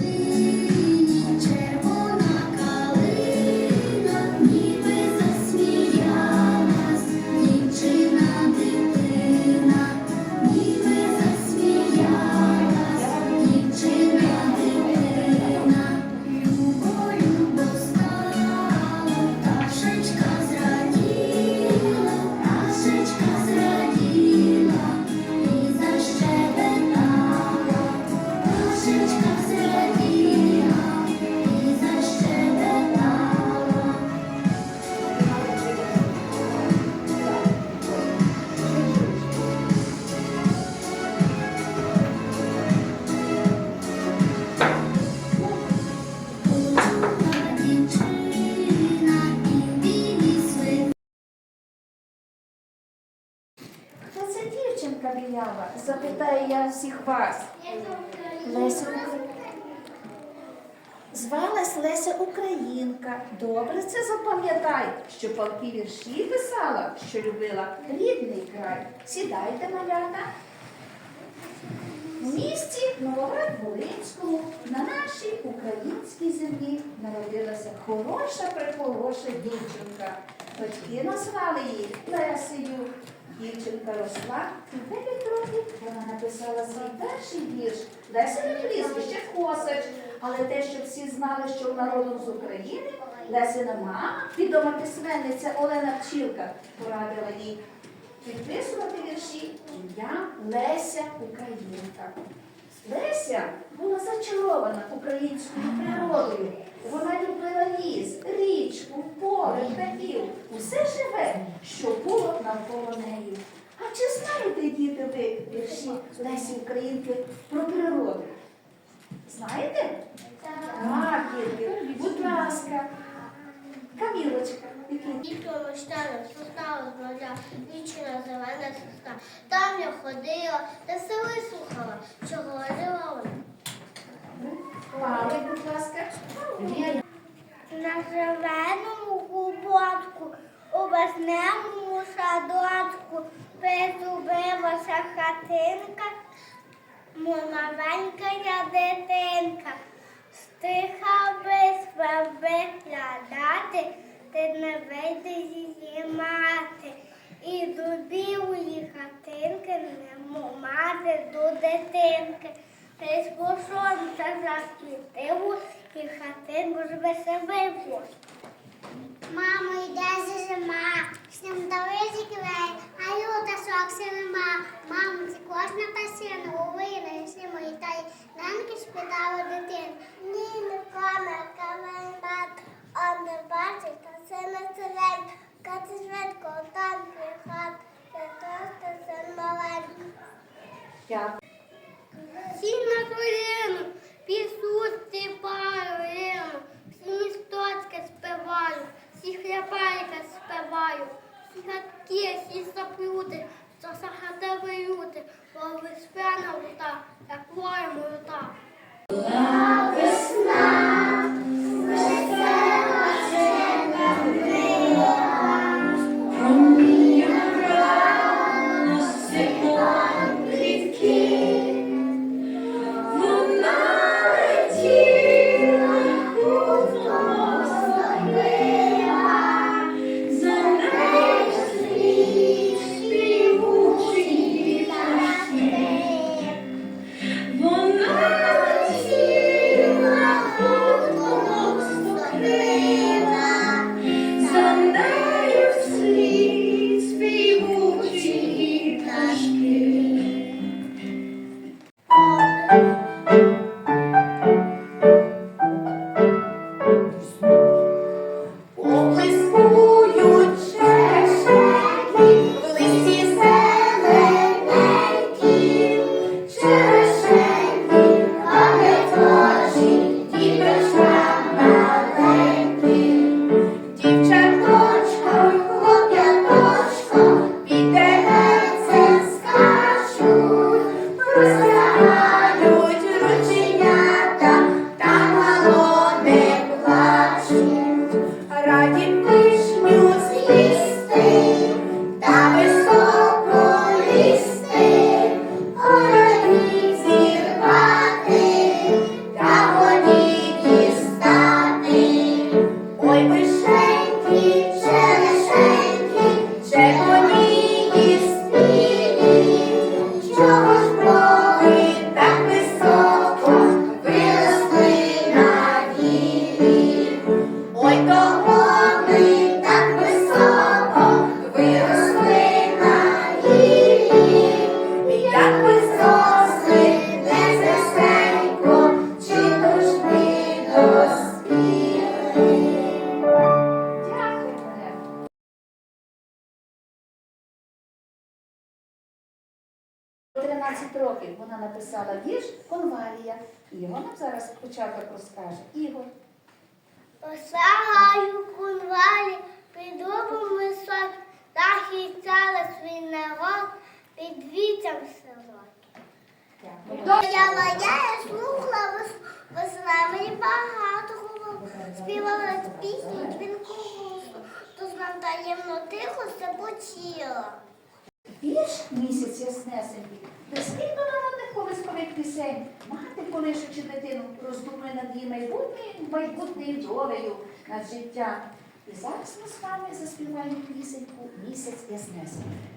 be дівчинка білява? Запитаю я всіх вас. Українка. Звалась Леся Українка. Добре це запам'ятай, що палки вірші писала, що любила рідний край. Сідайте, малята. В місті Новоград-Волинському на нашій українській землі народилася хороша прихороша дівчинка. Батьки назвали її Лесею. Дівчинка росла і 9 років вона написала свій перший вірш. Леся прізвище Косач. Але те, що всі знали, що вона родом з України, Лесина мама, відома письменниця Олена Пчілка, порадила їй підписувати вірші ім'я Леся Українка. Леся була зачарована українською природою. Вона любила ліс, річку, поле, птахів, усе живе, що було навколо неї. А чи знаєте, діти, ви вірші Лесі Українки про природу? Знаєте? Так, дітки, будь ласка. Камілочка, Дівчину щану сосна змовля, дівчина зелена сосна. Там я ходила, та все вислухала, що говорила вона. Слава, будь ласка. Лія, На зеленому губотку, у весняному садочку, призубилася хатинка, маленька я дитинка. Стиха би виглядати, ти не вийде її мати. І до білої хатинки не мати до дитинки. Десь по сонця засвітило, і хатинку звеселило. Мамо, йде зима, спитала дитина. Ні, не коме, каменбат, он не бачить, та це не селень, кати швидко, там прихат, це що син маленький. дякую. Написала вірш Конвалія. І його нам зараз початок розкаже Ігор. Осягаю кунвалі, під дубом висок, захищала свій народ під вітром сирот. Дякую. Стояла я і слухала вес- весела, мені багато співала пісню дзвінку голосу, то знам таємно тихо все почила. Вірш місяць яснесенький, безспільно народних колискових. Мати, колишучи дитину, роздумує над її майбутньою майбутньою долею над життям. І зараз ми з вами заспіваємо пісеньку місяць яснесенький.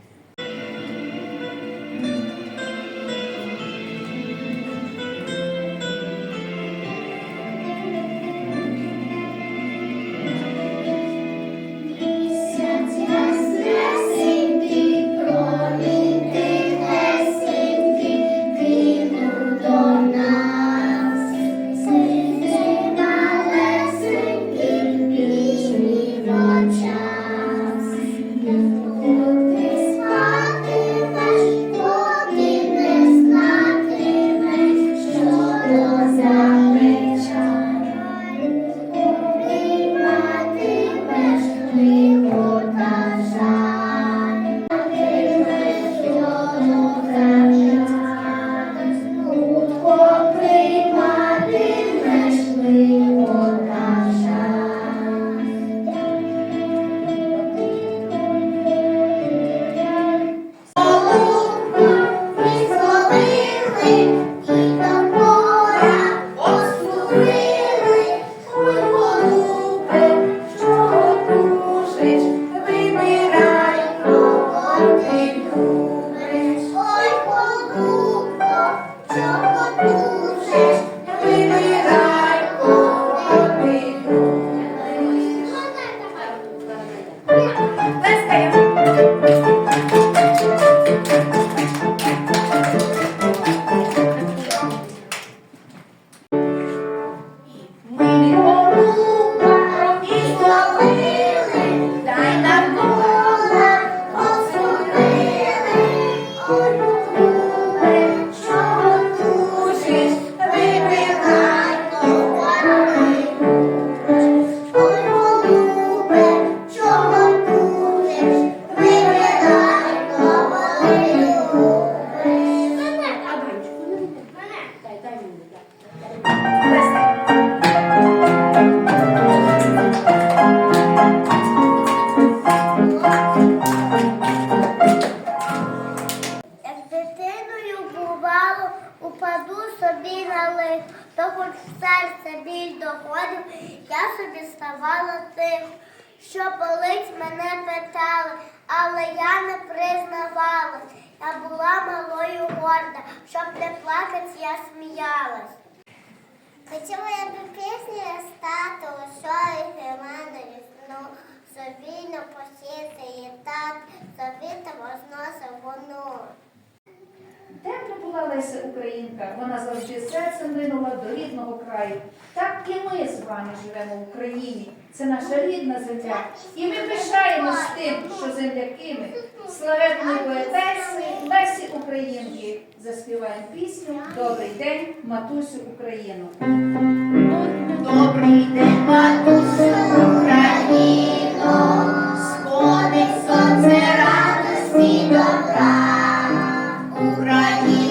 Yeah. Лих, то хоч серце біль доходив, я собі ставала тихо, що болить мене питали, але я не признавалась. Я була малою горда, щоб не плакать, я сміялась. Хотіла я би пісню стати, і мене вісну, собі не посіти і так, собі та возносив вону. Де б Тепла була Леся Українка, вона завжди серцем минула до рідного краю. Так і ми з вами живемо в Україні. Це наша рідна земля. І ми пишаємось тим, що земляки ми, славетної поетеси Лесі Українки. Заспіваємо пісню Добрий день, матусю Україну. Добрий день, матусю Україну, сходить сонце радості добра. Right.